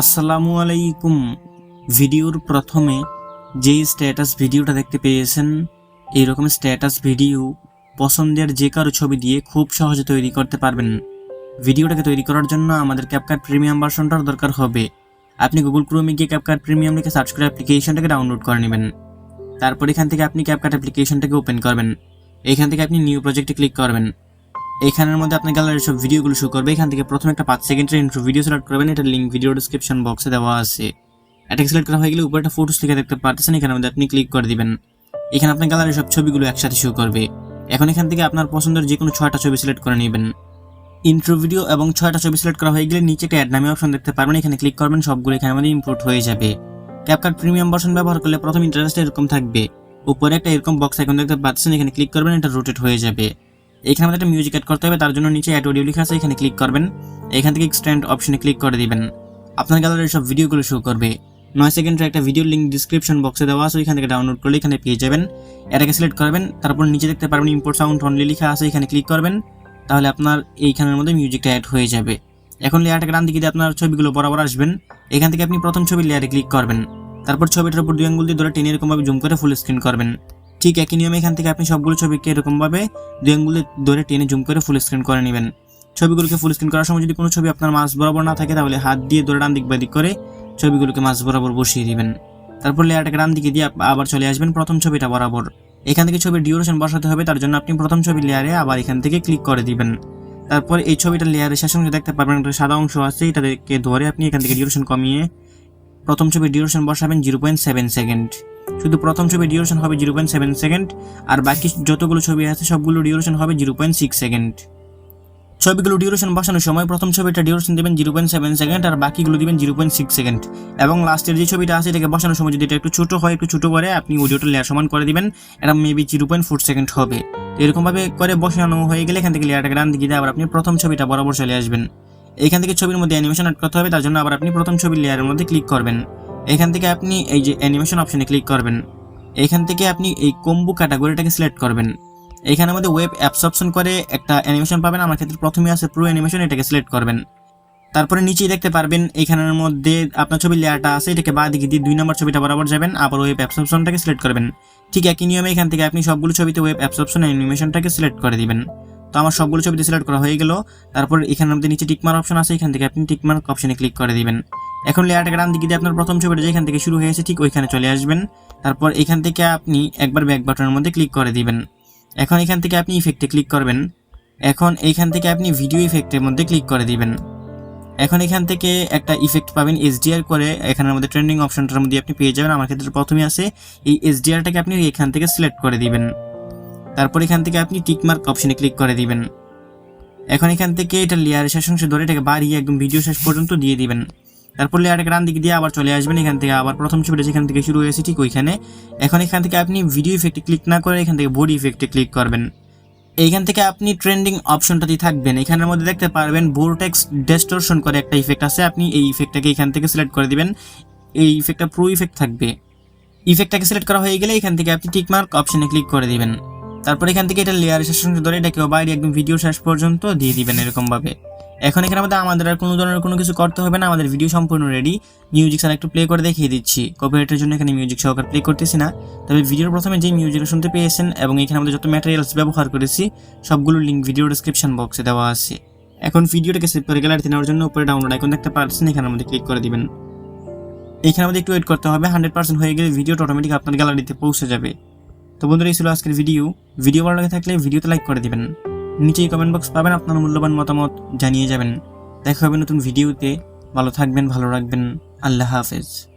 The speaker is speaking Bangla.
আসসালামু আলাইকুম। ভিডিওর প্রথমে যেই স্ট্যাটাস ভিডিওটা দেখতে পেয়েছেন, এইরকম স্ট্যাটাস ভিডিও পছন্দের যে কারও ছবি দিয়ে খুব সহজে তৈরি করতে পারবেন। ভিডিওটাকে তৈরি করার জন্য আমাদের ক্যাপকাট প্রিমিয়াম ভার্সনটার দরকার হবে। আপনি গুগল ক্রোমে গিয়ে ক্যাপকাট প্রিমিয়াম লিখে সার্চ করে অ্যাপ্লিকেশনটাকে ডাউনলোড করে নেবেন। তারপর এখান থেকে আপনি ক্যাপকাট অ্যাপ্লিকেশনটাকে ওপেন করবেন। এখান থেকে আপনি নিউ প্রজেক্টে ক্লিক করবেন। এখানের মধ্যে আপনার গ্যালারির সব ভিডিওগুলো শো করবে। এখান থেকে প্রথমে একটা পাঁচ সেকেন্ডের ইন্ট্রো ভিডিও সিলেক্ট করবেন এটা লিঙ্ক ভিডিও ডিসক্রিপশন বক্সে দেওয়া আছে। এটা সিলেক্ট করা হয়ে গেলে উপরে একটা ফটোস লিখে দেখতে পারতেছেন। এখানের মধ্যে আপনি ক্লিক করে দিবেন। এখানে আপনার গ্যালারির সব ছবিগুলো একসাথে শো করবে। এখন এখান থেকে আপনার পছন্দের যে কোনো ছয়টা ছবি সিলেক্ট করে নেবেন। ইন্ট্রো ভিডিও এবং ছয়টা ছবি সিলেক্ট করা হয়ে গেলে নিচে একটা অ্যাড নামে অপশন দেখতে পারবেন। এখানে ক্লিক করবেন, সবগুলো এখানে মধ্যে ইম্পোর্ট হয়ে যাবে। ক্যাপকাট প্রিমিয়াম ভার্সন ব্যবহার করলে প্রথম ইন্টারেস্ট এরকম থাকবে। উপরে একটা এরকম বক্স আইকন দেখতে পাচ্ছেন। এখানে ক্লিক করবেন, এটা রোটেট হয়ে যাবে। এখানে আমাদের একটা মিউজিক অ্যাড করতে হবে, তার জন্য নিচে অ্যাড অডিও লেখা আছে, এখানে ক্লিক করবেন। এখান থেকে এক্সটেন্ড অপশনে ক্লিক করে দিবেন। আপনার গ্যালারির সব ভিডিওগুলো শো করবে। নয় সেকেন্ডের একটা ভিডিও লিঙ্ক ডিসক্রিপশন বক্সে দেওয়া আছে এখান থেকে ডাউনলোড করলে এখানে পেয়ে যাবেন। এটাকে সিলেক্ট করবেন, তারপর নিচে দেখতে পারবেন ইম্পোর্ট সাউন্ড অনলি লেখা আছে, এখানে ক্লিক করবেন। তাহলে আপনার এইখানের মধ্যে মিউজিকটা অ্যাড হয়ে যাবে। এখন লেয়ারটাকে ডান দিকে আপনার ছবিগুলো বরাবর আসবেন। এখান থেকে আপনি প্রথম ছবির লেয়ারে ক্লিক করবেন। তারপর ছবিটার উপর দুই আঙ্গুল দিয়ে ধরে টেনে এরকমভাবে জুম করে ফুল স্ক্রিন করবেন। ঠিক একই নিয়মে এখান থেকে আপনি সবগুলো ছবিকে এরকমভাবে দুই আঙ্গুলে ধরে টেনে জুম করে ফুল স্ক্রিন করে নেবেন। ছবিগুলোকে ফুল স্ক্রিন করার সময় যদি কোনো ছবি আপনার মাছ বরাবর না থাকে, তাহলে হাত দিয়ে ধরে ডান দিক বাদিক করে ছবিগুলোকে মাছ বরাবর বসিয়ে দিবেন। তারপর লেয়ারটাকে ডান দিকে দিয়ে আবার চলে আসবেন প্রথম ছবিটা বরাবর। এখান থেকে ছবির ডিউরেশন বসাতে হবে, তার জন্য আপনি প্রথম ছবির লেয়ারে আবার এখান থেকে ক্লিক করে দিবেন। তারপর এই ছবিটা লেয়ারের শেষ অংশে দেখতে পারবেন একটা সাদা অংশ আছে, এটাকে ধরে আপনি এখান থেকে ডিউরেশন কমিয়ে প্রথম ছবির ডিউরেশন বসাবেন জিরো পয়েন্ট সেভেন সেকেন্ড শুধু প্রথম ছবির ডিউরেশন হবে জিরো পয়েন্ট সেভেন সেকেন্ড, আর বাকি যতগুলো ছবি আছে সবগুলো ডিউরেশন হবে জিরো পয়েন্ট সিক্স সেকেন্ড। ছবিগুলো ডিউরেশন বসানোর সময় প্রথম ছবিটা ডিউরেশন দেবেন জিরো পয়েন্ট সেভেন সেকেন্ড, আর বাকিগুলো দিবেন জিরো পয়েন্ট সিক্স সেকেন্ড। এবং লাস্টের যে ছবিটা আছে এটাকে বসানোর সময় যদি এটা একটু ছোটো হয়, একটু ছোটো করে, আপনি অডিওটা লেয়ার সমান করে দেবেন। এটা maybe zero point four second হবে। এরকমভাবে করে বসানো হয়ে গেলে এখান থেকে লেয়ারটাকে ডান দিকে আবার আপনি প্রথম ছবিটা বরাবর চলে আসবেন। এখান থেকে ছবির মধ্যে অ্যানিমেশন করতে হবে, তার জন্য আবার আপনি প্রথম ছবির লেয়ারের মধ্যে ক্লিক করবেন। এখান থেকে আপনি এই যে অ্যানিমেশন অপশনে ক্লিক করবেন। এখান থেকে আপনি এই কম্বু ক্যাটাগরিটাকে সিলেক্ট করবেন। এখানে আমাদের ওয়েব অ্যাপস অপশন করে একটা অ্যানিমেশন পাবেন। আমার ক্ষেত্রে প্রথমে আছে প্রো অ্যানিমেশন এটাকে সিলেক্ট করবেন। তারপরে নিচেই দেখতে পারবেন, এখানের মধ্যে আপনার ছবির লেয়ারটা আছে, এটাকে বা দিকে দিয়ে দুই নম্বর ছবিটা বরাবর যাবেন, আবার ওয়েব অ্যাপস অপশনটাকে সিলেক্ট করবেন। ঠিক একই নিয়মে এখান থেকে আপনি সবগুলো ছবিতে ওয়েব অ্যাপস অপশন অ্যানিমেশনটাকে সিলেক্ট করে দিবেন। তো আমার সবগুলো ছবিতে সিলেক্ট করা হয়ে গেল। তারপর এখানের মধ্যে নিচে টিকমার অপশন আছে, এখান থেকে আপনি টিকমার্ক অপশনে ক্লিক করে দিবেন। এখন লেয়ারটাকে ডান দিকে দিয়ে আপনার প্রথম ছবিটা যেখান থেকে শুরু হয়েছে ঠিক ওইখানে চলে আসবেন। তারপর এখান থেকে আপনি একবার ব্যাক বাটনের মধ্যে ক্লিক করে দিবেন। এখন এখান থেকে আপনি ইফেক্টে ক্লিক করবেন। এখন এইখান থেকে আপনি ভিডিও ইফেক্টের মধ্যে ক্লিক করে দিবেন। এখন এখান থেকে একটা ইফেক্ট পাবেন এসডিআর করে। এখানের মধ্যে ট্রেন্ডিং অপশনটার মধ্যে আপনি পেয়ে যাবেন। আমার ক্ষেত্রে প্রথমে আছে, এই এসডিআরটাকে আপনি এখান থেকে সিলেক্ট করে দিবেন। তারপর এখান থেকে আপনি টিকমার্ক অপশনে ক্লিক করে দিবেন। এখন এখান থেকে এটা লেয়ারের শেষ অংশ ধরে এটাকে বাড়িয়ে একদম ভিডিও শেষ পর্যন্ত দিয়ে দিবেন। তারপর লেয়ারটাকে ডান দিক দিয়ে আবার চলে আসবেন, এখান থেকে আবার প্রথম ছবিটা যেখান থেকে শুরু হয়েছে ঠিক ওইখানে। এখন এখান থেকে আপনি ভিডিও ইফেক্টে ক্লিক না করে এখান থেকে বডি ইফেক্টে ক্লিক করবেন। এইখান থেকে আপনি ট্রেন্ডিং অপশনটাতে থাকবেন। এখানের মধ্যে দেখতে পারবেন বোরটেক্স ডেস্টোরশন করে একটা ইফেক্ট আছে, আপনি এই ইফেক্টটাকে এখান থেকে সিলেক্ট করে দিবেন। এই ইফেক্টটা প্রো ইফেক্ট থাকবে। ইফেক্টটাকে সিলেক্ট করা হয়ে গেলে এখান থেকে আপনি টিকমার্ক অপশনে ক্লিক করে দিবেন। তারপর এখান থেকে এটা লেয়ার শেষ ধরে এটাকে বাইরে একদম ভিডিও শেষ পর্যন্ত দিয়ে দিবেন এরকম ভাবে এখন এখানে আমাদের আমাদের আর কোনো ধরনের কোনো কিছু করতে হবে না। আমাদের ভিডিও সম্পূর্ণ রেডি মিউজিক সান একটু প্লে করে দেখিয়ে দিচ্ছি। কপিরাইটের জন্য এখানে মিউজিক সহকার প্লে করতেছি না। তবে ভিডিওর প্রথমে যে মিউজিক শুনতে পেয়েছেন এবং এখানে আমাদের যত ম্যাটেরিয়ালস ব্যবহার করেছি, সবগুলো লিঙ্ক ভিডিও ডিসক্রিপশন বক্সে দেওয়া আছে। এখন ভিডিওটাকে সেভ করে গ্যালারিতে নেওয়ার জন্য উপরে ডাউনলোড আইকন দেখতে পাচ্ছেন, এখানে আমাদের ক্লিক করে দিবেন। এখানে আমাদের একটু ওয়েট করতে হবে। হান্ড্রেড পার্সেন্ট হয়ে গেলে ভিডিওটা অটোমেটিক আপনার গ্যালারিতে পৌঁছে যাবে। তো বন্ধুরা, এই ছিল আজকের ভিডিও ভিডিও ভালো লাগে থাকলে ভিডিওতে লাইক করে দিবেন। নিচেই কমেন্ট বক্স পাবেন, আপনার মূল্যবান মতামত জানিয়ে যাবেন। দেখা হবে নতুন ভিডিওতে ভালো থাকবেন, ভালো রাখবেন। আল্লাহ হাফেজ।